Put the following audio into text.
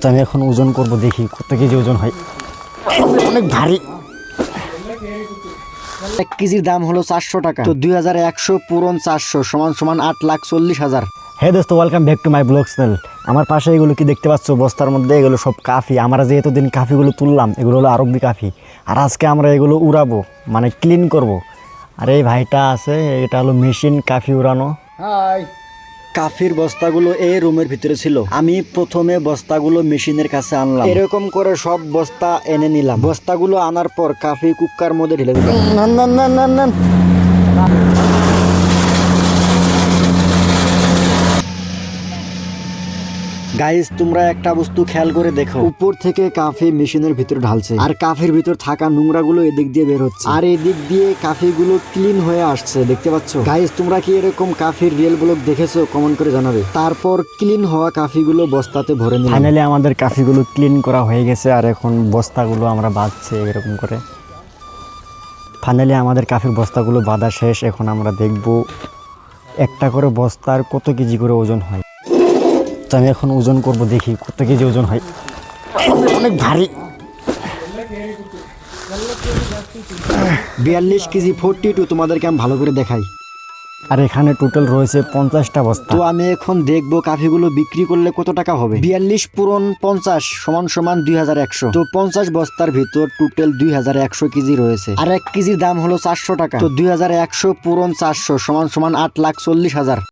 তো আমি এখন ওজন করব দেখি কত কেজি ওজন হয়। অনেক ভারী। এক কেজির দাম হলো চারশো টাকা। তো দুই হাজার একশো পূরণ চারশো সমান সমান আট লাখ চল্লিশ হাজার। হ্যাঁ দোস্ত welcome back to my blog channel আমার পাশে এগুলো কি দেখতে পাচ্ছ? বস্তার মধ্যে এগুলো সব কাফি। আমরা যে এতদিন কাফিগুলো তুললাম এগুলো হলো আরব্বি কাফি। আর আজকে আমরা এগুলো উড়াবো মানে ক্লিন করব। আর এই ভাইটা আছে এটা হলো মেশিন কাফি উড়ানো। কাফির বস্তাগুলো এই রুমের ভিতরে ছিল। আমি প্রথমে বস্তাগুলো মেশিনের কাছে আনলাম। এরকম করে সব বস্তা এনে নিলাম। বস্তাগুলো আনার পর কাফি কুকার মধ্যে ঢেলে দিলাম। না না না না গাইস তোমরা একটা বস্তু খেয়াল করে দেখো। উপর থেকে কাফি মেশিনের ভিতরে ঢালছে। আর কাফির ভিতর থাকা নোংরা গুলো এদিক দিয়ে বের হচ্ছে। আর এদিক দিয়ে কাফিগুলো ক্লিন হয়ে আসছে, দেখতে পাচ্ছ? গাইস তোমরা কি এরকম কাফির রিয়েল ব্লক দেখেছ? কমেন্ট করে জানাবে। তারপর ক্লিন হওয়া কাফিগুলো বস্তাতে ভরে নিলাম। ফাইনালি আমাদের কাফিগুলো ক্লিন করা হয়ে গেছে, আর এখন বস্তাগুলো আমরা বাঁধছে এরকম করে। ফাইনালি আমাদের কাফির বস্তাগুলো বাঁধা শেষ। এখন আমরা দেখব একটা করে বস্তার কত কেজি করে ওজন হয়। তো আমি এখন ওজন করব দেখি কত কেজি ওজন হয়। অনেক ভারী। বিয়াল্লিশ কেজি ফোরটি টু তোমাদেরকে আমি ভালো করে দেখাই। আর এখানে টোটাল রয়েছে পঞ্চাশটা বস্তা। তো আমি এখন দেখব কাফিগুলো বিক্রি করলে কত টাকা হবে। বিয়াল্লিশ পূরণ পঞ্চাশ সমান সমান দুই হাজার একশো। তো পঞ্চাশ বস্তার ভিতর টোটাল দুই হাজার একশো কেজি রয়েছে। আর এক কেজির দাম হলো চারশো টাকা। তো দুই হাজার একশো পূরণ চারশো সমান সমান আট লাখ চল্লিশ হাজার।